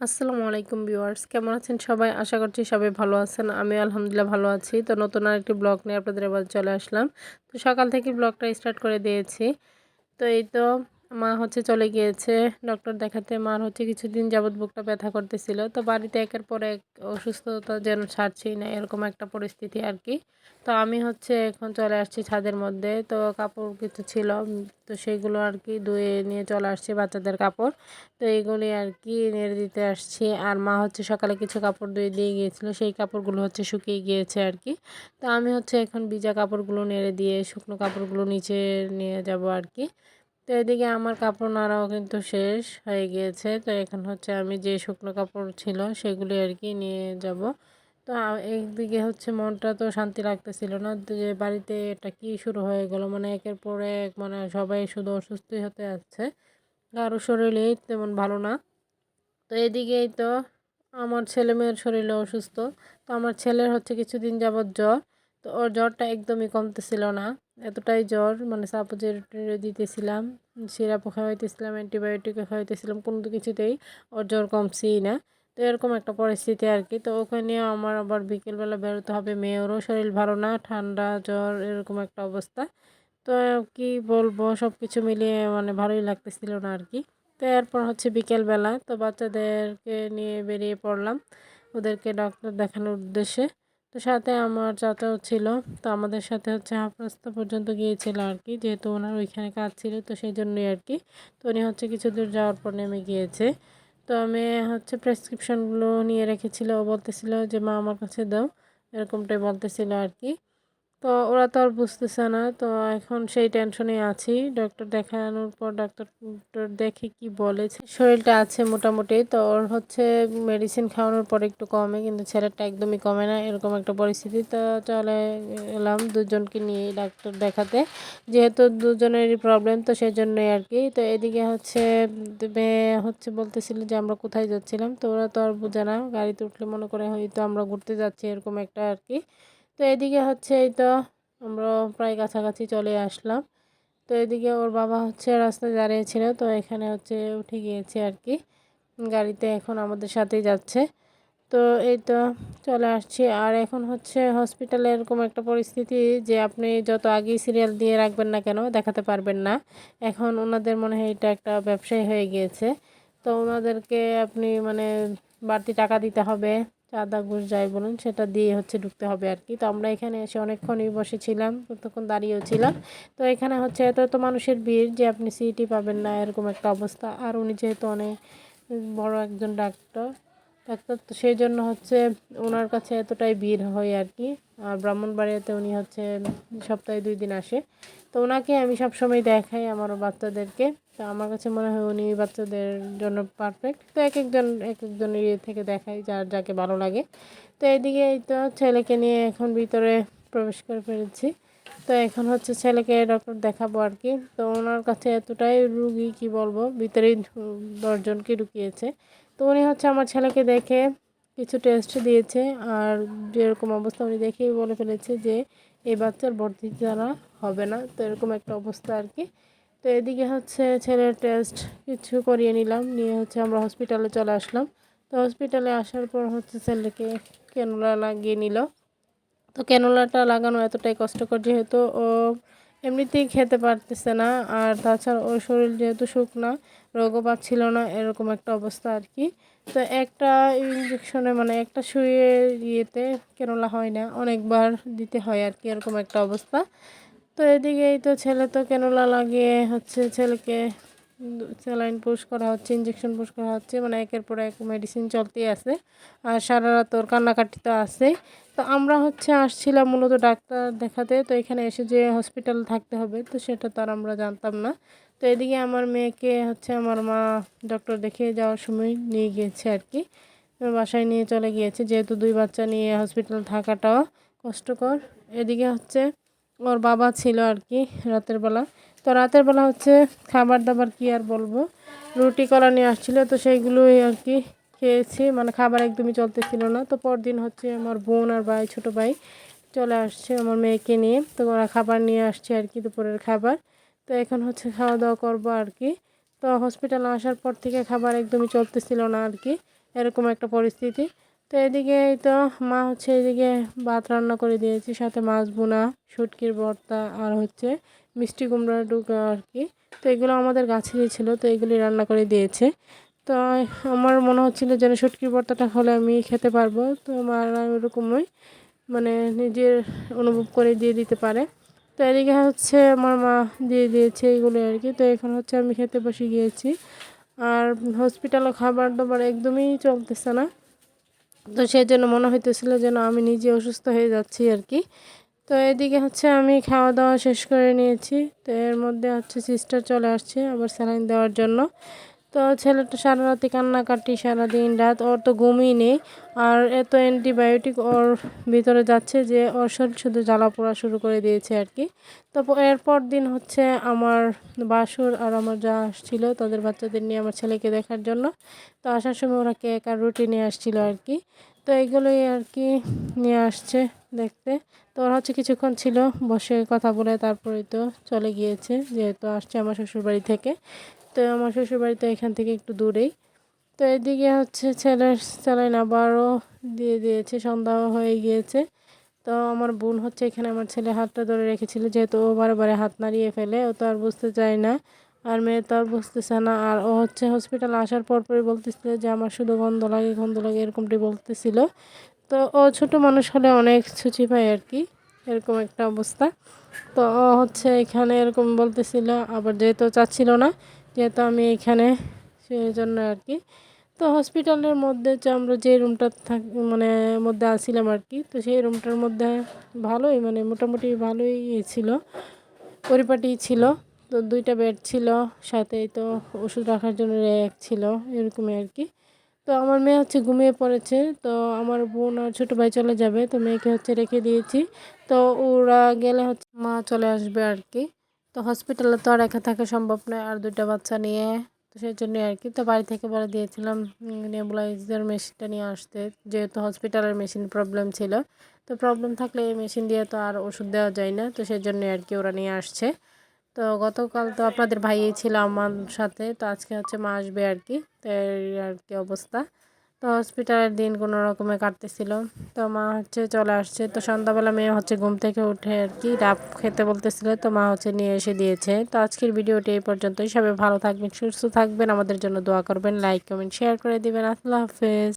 আসসালামু আলাইকুম ভিউয়ার্স, কেমন আছেন সবাই? আশা করছি সবাই ভালো আছেন। আমি আলহামদুলিল্লাহ ভালো আছি। তো নতুন আর একটি ব্লগ নিয়ে আপনাদের এবার চলে আসলাম। তো সকাল থেকে ব্লগটা স্টার্ট করে দিয়েছি। তো এই তো মা হচ্ছে চলে গিয়েছে। ডক্টর দেখাতে মার হচ্ছে কিছুদিন যাবৎ বুকটা ব্যথা করতেছিল। তো বাড়িতে একের পর এক অসুস্থতা যেন ছাড়ছেই না, এরকম একটা পরিস্থিতি আর কি। তো আমি হচ্ছে এখন চলে আসছি ছাদের মধ্যে। তো কাপড় কিছু ছিল তো সেগুলো আর কি ধুয়ে নিয়ে চলে আসছি বাচ্চাদের কাপড়। তো এইগুলি আর কি নেড়ে দিতে আসছি। আর মা হচ্ছে সকালে কিছু কাপড় ধুয়ে দিয়ে গিয়েছিল, সেই কাপড়গুলো হচ্ছে শুকিয়ে গিয়েছে আর কি। তো আমি হচ্ছে এখন ভিজা কাপড়গুলো নেড়ে দিয়ে শুকনো কাপড়গুলো নিচে নিয়ে যাব আর কি। তো এদিকে আমার কাপড় নাড়াও কিন্তু শেষ হয়ে গিয়েছে। তো এখন হচ্ছে আমি যে শুকনো কাপড় ছিল সেগুলি আর কি নিয়ে যাব। তো একদিকে হচ্ছে মনটা তো শান্তি লাগতেছিল না যে বাড়িতে এটা কি শুরু হয়ে গেল? মানে একের পর এক মানে সবাই শুধু অসুস্থই হতে যাচ্ছে কারও শরীরেই তেমন ভালো না। তো এদিকেই তো আমার ছেলে মেয়ের শরীরে অসুস্থ। তো আমার ছেলের হচ্ছে কিছুদিন যাবৎ জ্বর। তো ওর জ্বরটা একদমই কমতেছিল না। এতটাই জ্বর মানে সাপোজের দিতেছিলাম, সিরাপও খাওয়াইতেছিলাম, অ্যান্টিবায়োটিকও খাওয়াইতেছিলাম, কোনো কিছুতেই ওর জ্বর কমছেই না। তো এরকম একটা পরিস্থিতি আর কি। তো ওখানে আমার আবার বিকেলবেলা বেরোতে হবে, মেয়েরও শরীর ভালো না, ঠান্ডা, জ্বর, এরকম একটা অবস্থা। তো কি বলব সব কিছু মিলিয়ে মানে ভালোই লাগতেছিল না আর কি। তো এরপর হচ্ছে বিকেলবেলা, তো বাচ্চাদেরকে নিয়ে বেরিয়ে পড়লাম। ওদেরকে ডক্টর দেখানোর উদ্দেশ্যে। তো সাথে আমার চাচাও ছিল। তো আমাদের সাথে হচ্ছে হাফ রাস্তা পর্যন্ত গিয়েছিল আর কি যেহেতু ওনার ওইখানে কাজ ছিল, তো সেই জন্যই আর কি তো উনি হচ্ছে কিছু দূর যাওয়ার পর নেমে গিয়েছে। তো আমি হচ্ছে প্রেসক্রিপশনগুলো নিয়ে রেখেছিল। ও বলতেছিল যে, মা, আমার কাছে দাও। এরকমটাই বলতেছিল আর কি তো ওরা তো আর বুঝতেছে না। তো এখন সেই টেনশনে আছি। ডক্টর দেখানোর পর ডাক্তার দেখে কি বলেছে। শরীরটা আছে মোটামুটি। তো ওর হচ্ছে মেডিসিন খাওয়ানোর পর একটু কমে, কিন্তু ছেলেটা একদমই কমে না, এরকম একটা পরিস্থিতি। তো চলে এলাম দুজনকে নিয়ে ডাক্তার দেখাতে। যেহেতু দুজনেরই প্রবলেম তো সেই জন্যই আর কি। তো এদিকে হচ্ছে মেয়ে হচ্ছে বলতেছিল যে, আমরা কোথায় যাচ্ছিলাম? তো ওরা তো আর বোঝে না। গাড়িতে উঠলে মনে করে হয়তো আমরা ঘুরতে যাচ্ছি, এরকম একটা আর কি। তো এদিকে হচ্ছে এই তো আমরা প্রায় কাছাকাছি চলে আসলাম। তো এদিকে ওর বাবা হচ্ছে রাস্তায় দাঁড়িয়েছিল, তো এখানে হচ্ছে উঠে গিয়েছে আর কি। গাড়িতে এখন আমাদের সাথেই যাচ্ছে। তো এই তো চলে আসছি। আর এখন হচ্ছে হসপিটালে এরকম একটা পরিস্থিতি যে আপনি যত আগেই সিরিয়াল দিয়ে রাখবেন না কেন, দেখাতে পারবেন না। এখন ওনাদের মনে হয় এটা একটা ব্যবসায়ী হয়ে গিয়েছে। তো ওনাদেরকে আপনি মানে বাড়তি টাকা দিতে হবে চাঁদা ঘুষ যাই বলুন, সেটা দিয়ে হচ্ছে ঢুকতে হবে আর কি। তো আমরা এখানে এসে অনেকক্ষণই বসেছিলাম, ততক্ষণ দাঁড়িয়েও ছিলাম। তো এখানে হচ্ছে এত এত মানুষের ভিড় যে আপনি সিটি পাবেন না, এরকম একটা অবস্থা। আর উনি যেহেতু অনেক বড় একজন ডাক্তার ডাক্তার তো সেই জন্য হচ্ছে ওনার কাছে এতটাই ভিড় হয় আর কি। আর ব্রাহ্মণবাড়িয়াতে উনি হচ্ছে সপ্তাহে দুই দিন আসে। তো ওনাকে আমি সবসময় দেখাই আমার বাচ্চাদেরকে। তো আমার কাছে মনে হয় উনি বাচ্চাদের জন্য পারফেক্ট তো এক একজন এক একজন ইয়ে থেকে দেখাই যার যাকে ভালো লাগে। তো এদিকে এই তো ছেলেকে নিয়ে এখন ভিতরে প্রবেশ করে ফেলেছি। তো এখন হচ্ছে ছেলেকে ডক্টর দেখাবো আর কি। তো ওনার কাছে এতটাই রুগী কি বলব? ভিতরেই দশজনকে ঢুকিয়েছে। তো উনি হচ্ছে আমার ছেলেকে দেখে কিছু টেস্ট দিয়েছে আর যেরকম অবস্থা উনি দেখেই বলে ফেলেছে যে এই বাচ্চার ভর্তি জানা হবে না। তো এরকম একটা অবস্থা আর কি। তো এদিকে হচ্ছে ছেলের টেস্ট কিছু করিয়ে নিলাম, নিয়ে হচ্ছে আমরা হসপিটালে চলে আসলাম। তো হসপিটালে আসার পর হচ্ছে ছেলেকে কেনোলা লাগিয়ে নিল। তো কেনোলাটা লাগানো এতটাই কষ্টকর, যেহেতু ও এমনিতেই খেতে পারতেছে না। আর তাছাড়া ওর শরীর যেহেতু শুকনা, রোগও পাচ্ছিল না, এরকম একটা অবস্থা আর কি। তো একটা ইঞ্জেকশনে মানে একটা শুয়ে ইয়েতে কেনলা হয় না, অনেকবার দিতে হয় আর কি, এরকম একটা অবস্থা। তো এদিকেই তো ছেলে তো কেনলা লাগিয়ে হচ্ছে ছেলেকে স্যালাইন পুশ করা হচ্ছে ইঞ্জেকশন পুশ করা হচ্ছে মানে একের পর এক মেডিসিন চলতেই আছে। আর সারা রাত ওর কান্নাকাটি তো আছে তো আমরা হচ্ছে আসছিলাম মূলত ডাক্তার দেখাতে, তো এখানে এসে যে হসপিটাল থাকতে হবে, তো সেটা তো আর আমরা জানতাম না। তো এদিকে আমার মেয়েকে হচ্ছে আমার মা ডক্টর দেখিয়ে যাওয়ার সময় নিয়ে গিয়েছে আর কি। বাসায় নিয়ে চলে গিয়েছে, যেহেতু দুই বাচ্চা নিয়ে হসপিটাল থাকাটাও কষ্টকর। এদিকে হচ্ছে ওর বাবা ছিল আর কি রাতের বেলা। তো রাতের বেলা হচ্ছে খাবার দাবার কি আর বলব? রুটি, কলা নিয়ে আসছিল, তো সেইগুলোই আর কি খেয়েছি। মানে খাবার একদমই চলতেছিল না। তো পরদিন হচ্ছে আমার বোন আর ভাই, ছোটো ভাই চলে আসছে আমার মেয়েকে নিয়ে। তো ওরা খাবার নিয়ে আসছে আর কি, দুপুরের খাবার। তো এখন হচ্ছে খাওয়া দাওয়া করব আর কি। তো হসপিটালে আসার পর থেকে খাবার একদমই চলতেছিল না আর কি। এরকম একটা পরিস্থিতি। তো এদিকে তো মা হচ্ছে এদিকে ভাত রান্না করে দিয়েছে, সাথে মাছ বোনা শুটকির ভর্তা আর হচ্ছে মিষ্টি কুমড়া ডুকা আর কি। তো এগুলো আমাদের গাছেরই ছিল, তো এগুলি রান্না করে দিয়েছে। তো আমার মনে হচ্ছিল যেন শুটকির ভর্তাটা হলে আমি খেতে পারব, তো মার ওরকমই মানে নিজের অনুভব করে দিয়ে দিতে পারে। তো এদিকে হচ্ছে আমার মা দিয়ে দিয়েছে এগুলো আর কি, তো এখন হচ্ছে আমি খেতে বসে গিয়েছি। আর হসপিটালে খাবার দাবার একদমই চলতেছে না। তো সেই জন্য মনে হইতেছিল যেন আমি নিজে অসুস্থ হয়ে যাচ্ছি আর কি। তো এদিকে হচ্ছে আমি খাওয়া দাওয়া শেষ করে নিয়েছি। তো এর মধ্যে হচ্ছে সিস্টার চলে আসছে আবার স্যালাইন দেওয়ার জন্য। তো ছেলেটা সারা রাতে কান্নাকাটি সারাদিন রাত ওর তো ঘুমই নেই। আর এত অ্যান্টিবায়োটিক ওর ভিতরে যাচ্ছে যে ওর শরীর শুধু জ্বালা পোড়া শুরু করে দিয়েছে আর কি। তো এরপর দিন হচ্ছে আমার বাসুর আর আমার যা আসছিল তাদের বাচ্চাদের নিয়ে আমার ছেলেকে দেখার জন্য। তো আসার সময় ওরা কেক আর রুটি নিয়ে আসছিল আর কি। তো এগুলোই আর কি নিয়ে আসছে দেখতে। তো ওরা হচ্ছে কিছুক্ষণ ছিল, বসে কথা বলে তারপরে তো চলে গিয়েছে, যেহেতু আসছে আমার শ্বশুরবাড়ি থেকে। তো আমার শ্বশুরবাড়ি তো এখান থেকে একটু দূরেই। তো এদিকে হচ্ছে ছেলের স্যালাইন আবারও দিয়ে দিয়েছে, সন্ধ্যা হয়ে গিয়েছে। তো আমার বোন হচ্ছে এখানে আমার ছেলে হাতটা ধরে রেখেছিল, যেহেতু ও বারে বারে হাত নাড়িয়ে ফেলে, ও তো আর বুঝতে চায় না। আর মেয়ে তো আর বুঝতেছে না। আর ও হচ্ছে হসপিটাল আসার পর পরই বলতেছিল যে আমার শুধু গন্ধ লাগে গন্ধ লাগে, এরকমটি বলতেছিল। তো ও ছোট মানুষ হলে অনেক ছুচি পায় আর কি, এরকম একটা অবস্থা। তো ও হচ্ছে এখানে এরকম বলতেছিল, আবার যেহেতু চাচ্ছিল না যেহেতু আমি এখানে সেই জন্য আর কি। তো হসপিটালের মধ্যে আমরা যে রুমটা থাক মানে মধ্যে আসছিলাম আর কি, তো সেই রুমটার মধ্যে ভালোই মানে মোটামুটি ভালোই ইয়ে ছিল, পরিপাটি ছিল। তো দুইটা বেড ছিল, সাথে তো ওষুধ রাখার জন্য র্যাক ছিল, এরকমই আর কি। তো আমার মেয়ে হচ্ছে ঘুমিয়ে পড়েছে, তো আমার বোন আর ছোটো ভাই চলে যাবে, তো মেয়েকে হচ্ছে রেখে দিয়েছি। তো ওরা গেলে হচ্ছে মা চলে আসবে আর কি। তো হসপিটালে তো আর একা থাকা সম্ভব নয়, আর দুইটা বাচ্চা নিয়ে। তো সেই জন্যই আর কি। তো বাড়ি থেকে বলে দিয়েছিলাম নেবুলাইজার মেশিনটা নিয়ে আসতে, যেহেতু হসপিটালের মেশিন প্রবলেম ছিল। তো প্রবলেম থাকলে এই মেশিন দিয়ে তো আর ওষুধ দেওয়া যায় না, তো সেই জন্যই আর কি ওরা নিয়ে আসছে। তো গতকাল তো আপনাদের ভাইই ছিল আমার সাথে, তো আজকে হচ্ছে মা আসবে আর কি। তো আর কি অবস্থা। তো হসপিটালের দিন কোনো রকমে কাটতেছিল। তো মা হচ্ছে চলে আসছে। তো সন্ধ্যাবেলা মেয়ে হচ্ছে ঘুম থেকে উঠে আর কি ডাব খেতে বলতেছিল। তো মা হচ্ছে নিয়ে এসে দিয়েছে। তো আজকের ভিডিওটি এই পর্যন্তই। সবাই ভালো থাকবেন, সুস্থ থাকবেন। আমাদের জন্য দোয়া করবেন লাইক কমেন্ট শেয়ার করে দিবেন। আল্লাহ হাফেজ।